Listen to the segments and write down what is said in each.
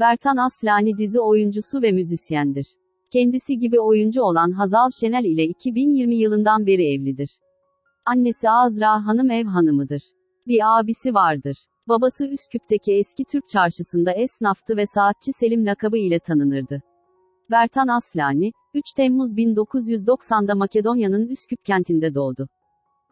Bertan Aslani dizi oyuncusu ve müzisyendir. Kendisi gibi oyuncu olan Hazal Şenel ile 2020 yılından beri evlidir. Annesi Azra Hanım ev hanımıdır. Bir abisi vardır. Babası Üsküp'teki eski Türk çarşısında esnaftı ve saatçi Selim lakabı ile tanınırdı. Bertan Aslani, 3 Temmuz 1990'da Makedonya'nın Üsküp kentinde doğdu.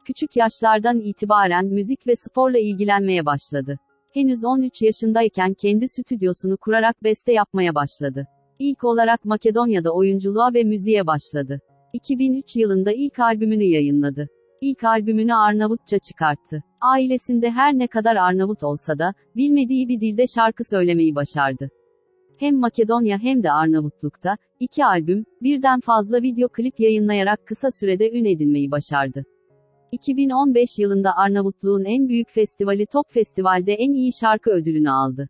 Küçük yaşlardan itibaren müzik ve sporla ilgilenmeye başladı. Henüz 13 yaşındayken kendi stüdyosunu kurarak beste yapmaya başladı. İlk olarak Makedonya'da oyunculuğa ve müziğe başladı. 2003 yılında ilk albümünü yayınladı. İlk albümünü Arnavutça çıkarttı. Ailesinde her ne kadar Arnavut olsa da, bilmediği bir dilde şarkı söylemeyi başardı. Hem Makedonya hem de Arnavutluk'ta, iki albüm, birden fazla video klip yayınlayarak kısa sürede ün edinmeyi başardı. 2015 yılında Arnavutluğun en büyük festivali Top Festival'de en iyi şarkı ödülünü aldı.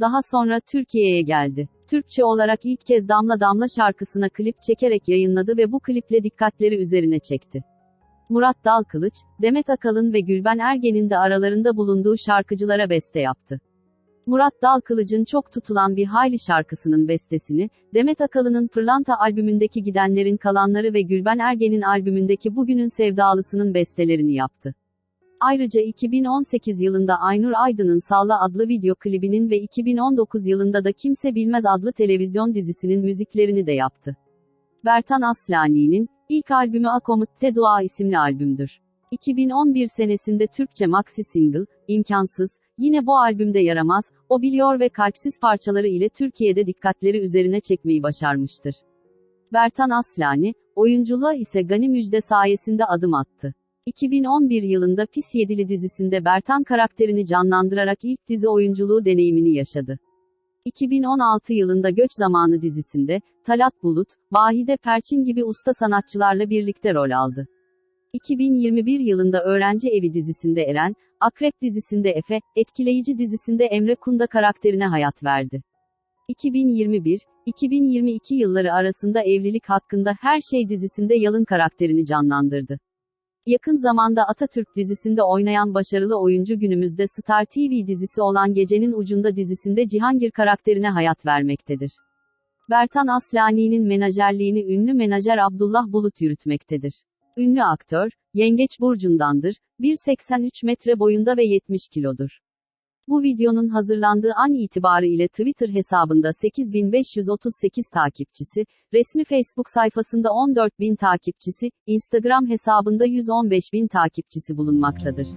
Daha sonra Türkiye'ye geldi. Türkçe olarak ilk kez Damla Damla şarkısına klip çekerek yayınladı ve bu kliple dikkatleri üzerine çekti. Murat Dalkılıç, Demet Akalın ve Gülben Ergen'in de aralarında bulunduğu şarkıcılara beste yaptı. Murat Dalkılıç'ın çok tutulan bir hayli şarkısının bestesini, Demet Akalın'ın Pırlanta albümündeki Gidenlerin Kalanları ve Gülben Ergen'in albümündeki Bugünün Sevdalısının bestelerini yaptı. Ayrıca 2018 yılında Aynur Aydın'ın Salla adlı video klibinin ve 2019 yılında da Kimse Bilmez adlı televizyon dizisinin müziklerini de yaptı. Bertan Aslani'nin, ilk albümü Akomut Dua isimli albümdür. 2011 senesinde Türkçe maxi single, İmkansız, yine bu albümde yaramaz, o biliyor ve kalpsiz parçaları ile Türkiye'de dikkatleri üzerine çekmeyi başarmıştır. Bertan Aslani, oyunculuğa ise Gani Müjde sayesinde adım attı. 2011 yılında Pis Yedili dizisinde Bertan karakterini canlandırarak ilk dizi oyunculuğu deneyimini yaşadı. 2016 yılında Göç Zamanı dizisinde, Talat Bulut, Vahide Perçin gibi usta sanatçılarla birlikte rol aldı. 2021 yılında Öğrenci Evi dizisinde Eren, Akrep dizisinde Efe, Etkileyici dizisinde Emre Kunda karakterine hayat verdi. 2021-2022 yılları arasında Evlilik Hakkında Her Şey dizisinde Yalın karakterini canlandırdı. Yakın zamanda Atatürk dizisinde oynayan başarılı oyuncu günümüzde Star TV dizisi olan Gecenin Ucunda dizisinde Cihangir karakterine hayat vermektedir. Bertan Aslani'nin menajerliğini ünlü menajer Abdullah Bulut yürütmektedir. Ünlü aktör, Yengeç Burcu'ndandır, 1.83 metre boyunda ve 70 kilodur. Bu videonun hazırlandığı an itibarı ile Twitter hesabında 8538 takipçisi, resmi Facebook sayfasında 14.000 takipçisi, Instagram hesabında 115.000 takipçisi bulunmaktadır.